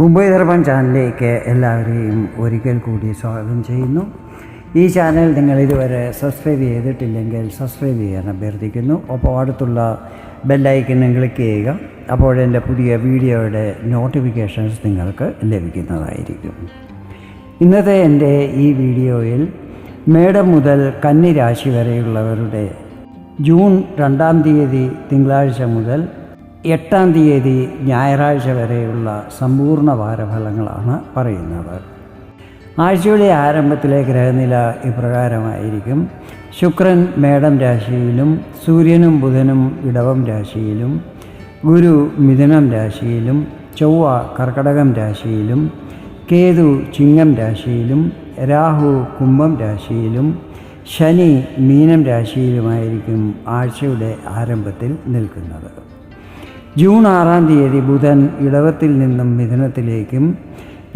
മുംബൈ ദർപ്പൺ ചാനലിലേക്ക് എല്ലാവരെയും ഒരിക്കൽ കൂടി സ്വാഗതം ചെയ്യുന്നു. ഈ ചാനൽ നിങ്ങൾ ഇതുവരെ സബ്സ്ക്രൈബ് ചെയ്തിട്ടില്ലെങ്കിൽ സബ്സ്ക്രൈബ് ചെയ്യാൻ അഭ്യർത്ഥിക്കുന്നു. അപ്പോൾ അടുത്തുള്ള ബെല്ലൈക്കനെ ക്ലിക്ക് ചെയ്യുക. അപ്പോൾ എന്റെ പുതിയ വീഡിയോയുടെ നോട്ടിഫിക്കേഷൻസ് നിങ്ങൾക്ക് ലഭിക്കുന്നതായിരിക്കും. ഇന്നത്തെ എന്റെ ഈ വീഡിയോയിൽ മേടം മുതൽ കന്നി രാശി വരെയുള്ളവരുടെ ജൂൺ രണ്ടാം തീയതി തിങ്കളാഴ്ച മുതൽ എട്ടാം തീയതി ഞായറാഴ്ച വരെയുള്ള സമ്പൂർണ വാരഫലങ്ങളാണ് പറയുന്നത്. ആഴ്ചയുടെ ആരംഭത്തിലെ ഗ്രഹനില ഇപ്രകാരമായിരിക്കും. ശുക്രൻ മേടം രാശിയിലും സൂര്യനും ബുധനും ഇടവം രാശിയിലും ഗുരു മിഥുനം രാശിയിലും ചൊവ്വ കർക്കടകം രാശിയിലും കേതു ചിങ്ങം രാശിയിലും രാഹു കുംഭം രാശിയിലും ശനി മീനം രാശിയിലുമായിരിക്കും ആഴ്ചയുടെ ആരംഭത്തിൽ നിൽക്കുന്നത്. ജൂൺ ആറാം തീയതി ബുധൻ ഇടവത്തിൽ നിന്നും മിഥുനത്തിലേക്കും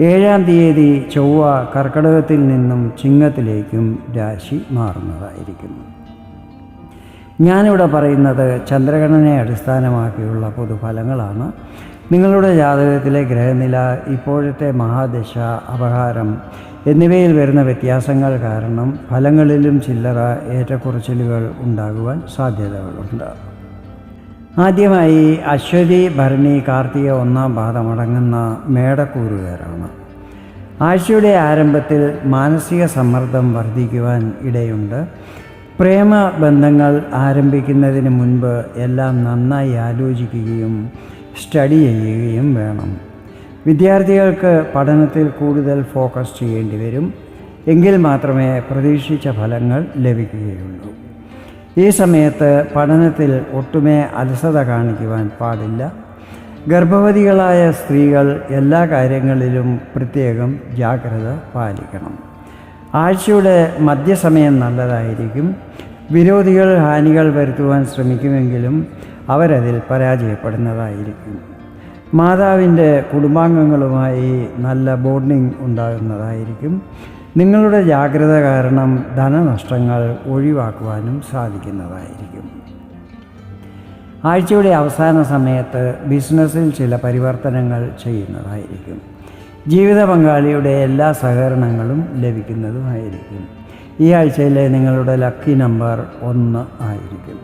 ഏഴാം തീയതി ചൊവ്വ കർക്കടകത്തിൽ നിന്നും ചിങ്ങത്തിലേക്കും രാശി മാറുന്നതായിരിക്കും ഞാനിവിടെ പറയുന്നത് ചന്ദ്രഗണനെ അടിസ്ഥാനമാക്കിയുള്ള പൊതുഫലങ്ങളാണ്. നിങ്ങളുടെ ജാതകത്തിലെ ഗ്രഹനില ഇപ്പോഴത്തെ മഹാദശ അപഹാരം എന്നിവയിൽ വരുന്ന വ്യത്യാസങ്ങൾ കാരണം ഫലങ്ങളിലും ചില്ലറ ഏറ്റക്കുറച്ചിലുകൾ ഉണ്ടാകുവാൻ സാധ്യതകളുണ്ട്. ആദ്യമായി അശ്വതി ഭരണി കാർത്തിക ഒന്നാം പാദമടങ്ങുന്ന മേടക്കൂറുകാരാണ്. ആഴ്ചയുടെ ആരംഭത്തിൽ മാനസിക സമ്മർദ്ദം വർദ്ധിക്കുവാൻ ഇടയുണ്ട്. പ്രേമ ബന്ധങ്ങൾ ആരംഭിക്കുന്നതിന് മുൻപ് എല്ലാം നന്നായി ആലോചിക്കുകയും സ്റ്റഡി ചെയ്യുകയും വേണം. വിദ്യാർത്ഥികൾക്ക് പഠനത്തിൽ കൂടുതൽ ഫോക്കസ് ചെയ്യേണ്ടി വരും. എങ്കിൽ മാത്രമേ പ്രതീക്ഷിച്ച ഫലങ്ങൾ ലഭിക്കുകയുള്ളൂ. ഈ സമയത്ത് പഠനത്തിൽ ഒട്ടുമേ അലസത കാണിക്കുവാൻ പാടില്ല. ഗർഭവതികളായ സ്ത്രീകൾ എല്ലാ കാര്യങ്ങളിലും പ്രത്യേകം ജാഗ്രത പാലിക്കണം. ആഴ്ചയുടെ മധ്യസമയം നല്ലതായിരിക്കും. വിരോധികൾ ഹാനികൾ വരുത്തുവാൻ ശ്രമിക്കുമെങ്കിലും അവരതിൽ പരാജയപ്പെടുന്നതായിരിക്കും. മാതാവിന്റെ കുടുംബാംഗങ്ങളുമായി നല്ല ബോണ്ടിങ് ഉണ്ടാകുന്നതായിരിക്കും. നിങ്ങളുടെ ജാഗ്രത കാരണം ധനനഷ്ടങ്ങൾ ഒഴിവാക്കുവാനും സാധിക്കുന്നതായിരിക്കും. ആഴ്ചയുടെ അവസാന സമയത്ത് ബിസിനസ്സിൽ ചില പരിവർത്തനങ്ങൾ ചെയ്യുന്നതായിരിക്കും. ജീവിത പങ്കാളിയുടെ എല്ലാ സഹകരണങ്ങളും ലഭിക്കുന്നതുമായിരിക്കും. ഈ ആഴ്ചയിലെ നിങ്ങളുടെ ലക്കി നമ്പർ ഒന്ന് ആയിരിക്കും.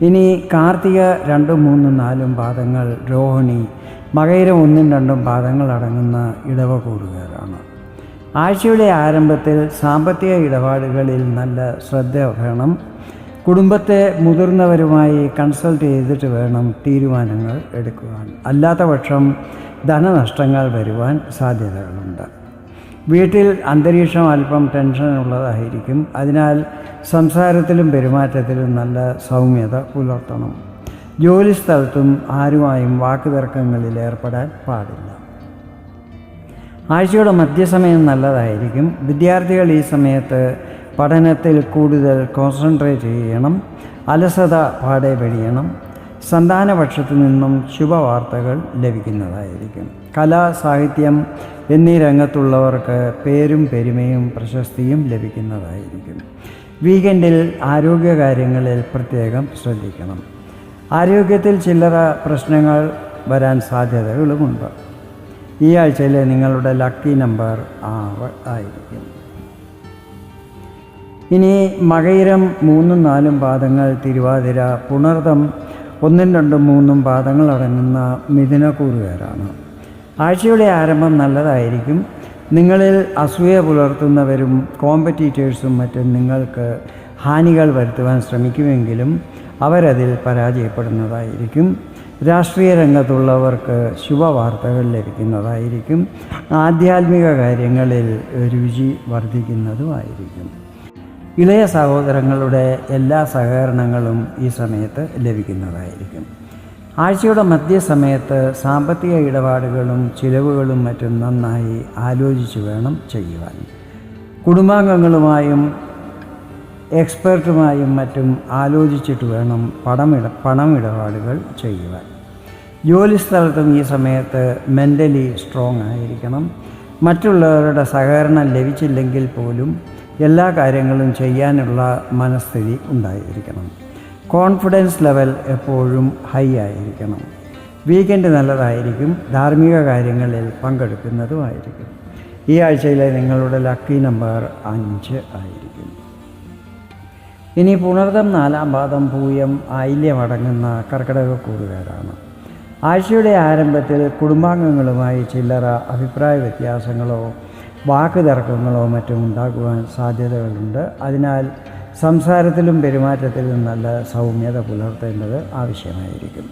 ഇനി കാർത്തിക രണ്ടും മൂന്നും നാലും പാദങ്ങൾ രോഹിണി മകയിരം ഒന്നും രണ്ടും പാദങ്ങൾ അടങ്ങുന്ന ഇടവകൂറുകാരാണ് ആഴ്ചയുടെ ആരംഭത്തിൽ സാമ്പത്തിക ഇടപാടുകളിൽ നല്ല ശ്രദ്ധ വേണം. കുടുംബത്തെ മുതിർന്നവരുമായി കൺസൾട്ട് ചെയ്തിട്ട് വേണം തീരുമാനങ്ങൾ എടുക്കുവാൻ. അല്ലാത്ത പക്ഷം ധനനഷ്ടങ്ങൾ വരുവാൻ സാധ്യതകളുണ്ട്. വീട്ടിൽ അന്തരീക്ഷം അല്പം ടെൻഷൻ ഉള്ളതായിരിക്കും അതിനാൽ സംസാരത്തിലും പെരുമാറ്റത്തിലും നല്ല സൗമ്യത പുലർത്തണം. ജോലിസ്ഥലത്തും ആരുമായും വാക്കുതർക്കങ്ങളിൽ ഏർപ്പെടാൻ പാടില്ല. ആഴ്ചയുടെ മധ്യസമയം നല്ലതായിരിക്കും. വിദ്യാർത്ഥികൾ ഈ സമയത്ത് പഠനത്തിൽ കൂടുതൽ കോൺസെൻട്രേറ്റ് ചെയ്യണം. അലസത പാടെ വെടിയണം സന്താനപക്ഷത്തു നിന്നും ശുഭവാർത്തകൾ ലഭിക്കുന്നതായിരിക്കും. കല സാഹിത്യം എന്നീ രംഗത്തുള്ളവർക്ക് പേരും പെരുമയും പ്രശസ്തിയും ലഭിക്കുന്നതായിരിക്കും. വീക്കെൻഡിൽ ആരോഗ്യകാര്യങ്ങളിൽ പ്രത്യേകം ശ്രദ്ധിക്കണം. ആരോഗ്യത്തിൽ ചില്ലറ പ്രശ്നങ്ങൾ വരാൻ സാധ്യതകളുമുണ്ട്. ഈ ആഴ്ചയിലെ നിങ്ങളുടെ ലക്കി നമ്പർ ആറ് ആയിരിക്കും. ഇനി മകയിരം മൂന്നും നാലും പാദങ്ങൾ തിരുവാതിര പുണർതം ഒന്നും രണ്ടും മൂന്നും പാദങ്ങൾ അടങ്ങുന്ന മിഥുനക്കൂറുകാരാണ്. ആഴ്ചയുടെ ആരംഭം നല്ലതായിരിക്കും. നിങ്ങളിൽ അസൂയ പുലർത്തുന്നവരും കോമ്പറ്റീറ്റേഴ്സും മറ്റും നിങ്ങൾക്ക് ഹാനികൾ വരുത്തുവാൻ ശ്രമിക്കുമെങ്കിലും അവരതിൽ പരാജയപ്പെടുന്നതായിരിക്കും. രാഷ്ട്രീയ രംഗത്തുള്ളവർക്ക് ശുഭവാർത്തകൾ ലഭിക്കുന്നതായിരിക്കും. ആധ്യാത്മിക കാര്യങ്ങളിൽ രുചി വർദ്ധിക്കുന്നതുമായിരിക്കും. ഇളയ സഹോദരങ്ങളുടെ എല്ലാ സഹകരണങ്ങളും ഈ സമയത്ത് ലഭിക്കുന്നതായിരിക്കും. ആഴ്ചയുടെ മധ്യസമയത്ത് സാമ്പത്തിക ഇടപാടുകളും ചിലവുകളും മറ്റും നന്നായി ആലോചിച്ച് വേണം ചെയ്യുവാൻ. കുടുംബാംഗങ്ങളുമായും എക്സ്പേർട്ടുമായും മറ്റും ആലോചിച്ചിട്ട് വേണം പണമിട പണമിടപാടുകൾ ചെയ്യുവാൻ. ജോലിസ്ഥലത്തും ഈ സമയത്ത് മെന്റലി സ്ട്രോങ് ആയിരിക്കണം. മറ്റുള്ളവരുടെ സഹകരണം ലഭിച്ചില്ലെങ്കിൽ പോലും എല്ലാ കാര്യങ്ങളും ചെയ്യാനുള്ള മനസ്ഥിതി ഉണ്ടായിരിക്കണം. കോൺഫിഡൻസ് ലെവൽ എപ്പോഴും ഹൈ ആയിരിക്കണം. വീക്കെൻഡ് നല്ലതായിരിക്കും. ധാർമ്മിക കാര്യങ്ങളിൽ പങ്കെടുക്കുന്നതുമായിരിക്കും. ഈ ആഴ്ചയിലെ നിങ്ങളുടെ ലക്കി നമ്പർ അഞ്ച് ആയിരിക്കും. ഇനി പുണർതം നാലാം പാദം പൂയം ആയില്യമടങ്ങുന്ന കർക്കിടകക്കൂറുകാരാണ് ആഴ്ചയുടെ ആരംഭത്തിൽ കുടുംബാംഗങ്ങളുമായി ചില്ലറ അഭിപ്രായ വ്യത്യാസങ്ങളോ വാക്ക് തർക്കങ്ങളോ മറ്റും ഉണ്ടാകുവാൻ സാധ്യതകളുണ്ട്. അതിനാൽ സംസാരത്തിലും പെരുമാറ്റത്തിലും നല്ല സൗമ്യത പുലർത്തേണ്ടത് ആവശ്യമായിരിക്കും.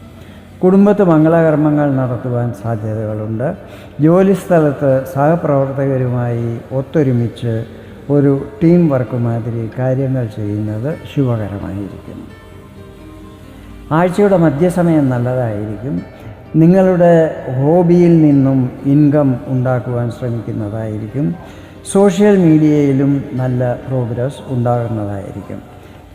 കുടുംബത്ത് മംഗളകർമ്മങ്ങൾ നടത്തുവാൻ സാധ്യതകളുണ്ട്. ജോലിസ്ഥലത്ത് സഹപ്രവർത്തകരുമായി ഒത്തൊരുമിച്ച് ഒരു ടീം വർക്ക് മാതിരി കാര്യങ്ങൾ ചെയ്യുന്നത് ശുഭകരമായിരിക്കും ആഴ്ചയുടെ മധ്യസമയം നല്ലതായിരിക്കും. നിങ്ങളുടെ ഹോബിയിൽ നിന്നും ഇൻകം ഉണ്ടാക്കുവാൻ ശ്രമിക്കുന്നതായിരിക്കും. സോഷ്യൽ മീഡിയയിലും നല്ല പ്രോഗ്രസ് ഉണ്ടാകുന്നതായിരിക്കും.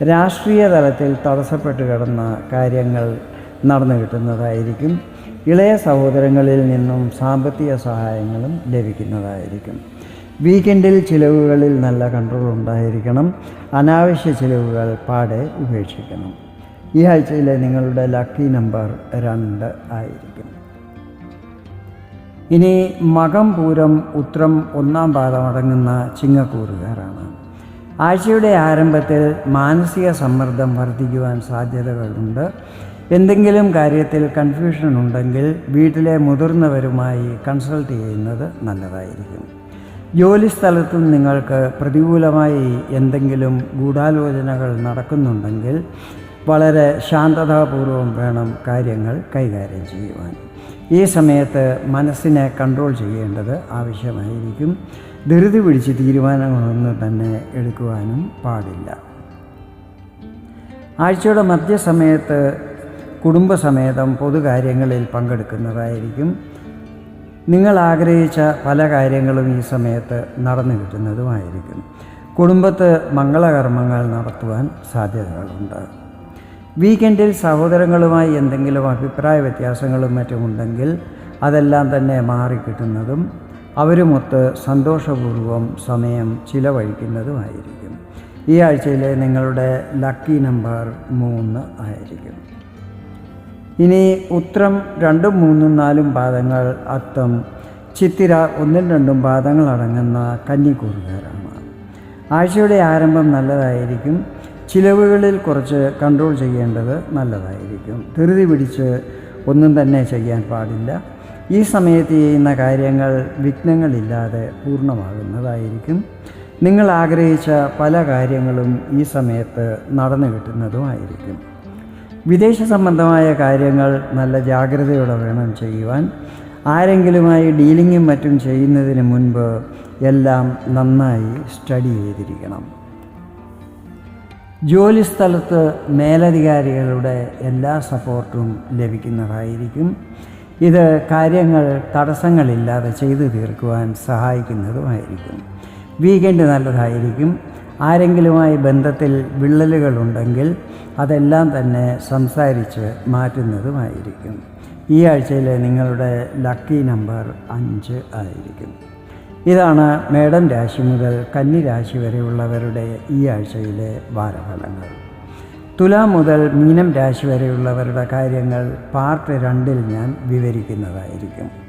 രാഷ്ട്രീയ തലത്തിൽ തടസ്സപ്പെട്ട് കിടന്ന കാര്യങ്ങൾ നടന്നു കിട്ടുന്നതായിരിക്കും. ഇളയ സഹോദരങ്ങളിൽ നിന്നും സാമ്പത്തിക സഹായങ്ങളും ലഭിക്കുന്നതായിരിക്കും. വീക്കെൻഡിൽ ചിലവുകളിൽ നല്ല കൺട്രോൾ ഉണ്ടായിരിക്കണം. അനാവശ്യ ചിലവുകൾ പാടെ ഉപേക്ഷിക്കണം. ഈ ആഴ്ചയിലെ നിങ്ങളുടെ ലക്കി നമ്പർ രണ്ട് ആയിരിക്കും. ഇനി മകം പൂരം ഉത്രം ഒന്നാം പാദമടങ്ങുന്ന ചിങ്ങക്കൂറുകാരാണ്. ആഴ്ചയുടെ ആരംഭത്തിൽ മാനസിക സമ്മർദ്ദം വർദ്ധിക്കുവാൻ സാധ്യതകളുണ്ട്. എന്തെങ്കിലും കാര്യത്തിൽ കൺഫ്യൂഷൻ ഉണ്ടെങ്കിൽ വീട്ടിലെ മുതിർന്നവരുമായി കൺസൾട്ട് ചെയ്യുന്നത് നല്ലതായിരിക്കും. ജോലിസ്ഥലത്തും നിങ്ങൾക്ക് പ്രതികൂലമായി എന്തെങ്കിലും ഗൂഢാലോചനകൾ നടക്കുന്നുണ്ടെങ്കിൽ വളരെ ശാന്തതാപൂർവം വേണം കാര്യങ്ങൾ കൈകാര്യം ചെയ്യുവാൻ. ഈ സമയത്ത് മനസ്സിനെ കൺട്രോൾ ചെയ്യേണ്ടത് ആവശ്യമായിരിക്കും. ധൃതി പിടിച്ച് തീരുമാനങ്ങളൊന്നും തന്നെ എടുക്കുവാനും പാടില്ല. ആഴ്ചയുടെ മധ്യസമയത്ത് കുടുംബസമേതം പൊതുകാര്യങ്ങളിൽ പങ്കെടുക്കുന്നതായിരിക്കും. നിങ്ങൾ ആഗ്രഹിച്ച പല കാര്യങ്ങളും ഈ സമയത്ത് നടന്നു കിട്ടുന്നതുമായിരിക്കും. കുടുംബത്ത് മംഗളകർമ്മങ്ങൾ നടത്തുവാൻ സാധ്യതകളുണ്ട്. വീക്കെൻഡിൽ സഹോദരങ്ങളുമായി എന്തെങ്കിലും അഭിപ്രായ വ്യത്യാസങ്ങളും മറ്റുമുണ്ടെങ്കിൽ അതെല്ലാം തന്നെ മാറിക്കിട്ടുന്നതും അവരുമൊത്ത് സന്തോഷപൂർവം സമയം ചിലവഴിക്കുന്നതുമായിരിക്കും. ഈ ആഴ്ചയിലെ നിങ്ങളുടെ ലക്കി നമ്പർ മൂന്ന് ആയിരിക്കും. ഇനി ഉത്രം രണ്ടും മൂന്നും നാലും പാദങ്ങൾ അത്തം. ചിത്തിര ഒന്നും രണ്ടും പാദങ്ങൾ അടങ്ങുന്ന കന്നിക്കൂറുകാരാണ്. ആഴ്ചയുടെ ആരംഭം നല്ലതായിരിക്കും. ചിലവുകളിൽ കുറച്ച് കൺട്രോൾ ചെയ്യേണ്ടത് നല്ലതായിരിക്കും. ധൃതി പിടിച്ച് ഒന്നും തന്നെ ചെയ്യാൻ പാടില്ല. ഈ സമയത്ത് ചെയ്യുന്ന കാര്യങ്ങൾ വിഘ്നങ്ങളില്ലാതെ പൂർണമാകുന്നതായിരിക്കും. നിങ്ങൾ ആഗ്രഹിച്ച പല കാര്യങ്ങളും ഈ സമയത്ത് നടന്നു കിട്ടുന്നതുമായിരിക്കും. വിദേശ സംബന്ധമായ കാര്യങ്ങൾ നല്ല ജാഗ്രതയോടെ വേണം ചെയ്യുവാൻ. ആരെങ്കിലുമായി ഡീലിങ്ങും മറ്റും ചെയ്യുന്നതിന് മുൻപ് എല്ലാം നന്നായി സ്റ്റഡി ചെയ്തിരിക്കണം. ജോലിസ്ഥലത്ത് മേലധികാരികളുടെ എല്ലാ സപ്പോർട്ടും ലഭിക്കുന്നതായിരിക്കും. ഇത് കാര്യങ്ങൾ തടസ്സങ്ങളില്ലാതെ ചെയ്തു തീർക്കുവാൻ സഹായിക്കുന്നതുമായിരിക്കും. വീക്കെൻഡ് നല്ലതായിരിക്കും. ആരെങ്കിലുമായി ബന്ധത്തിൽ വിള്ളലുകളുണ്ടെങ്കിൽ അതെല്ലാം തന്നെ സംസാരിച്ച് മാറ്റുന്നതുമായിരിക്കും. ഈ ആഴ്ചയിലെ നിങ്ങളുടെ ലക്കി നമ്പർ അഞ്ച് ആയിരിക്കും. ഇതാണ് മേടം രാശി മുതൽ കന്നി രാശി വരെയുള്ളവരുടെ ഈ ആഴ്ചയിലെ വാരഫലങ്ങൾ. തുലാം മുതൽ മീനം രാശി വരെയുള്ളവരുടെ കാര്യങ്ങൾ പാർട്ട് രണ്ടിൽ ഞാൻ വിവരിക്കുന്നതായിരിക്കും.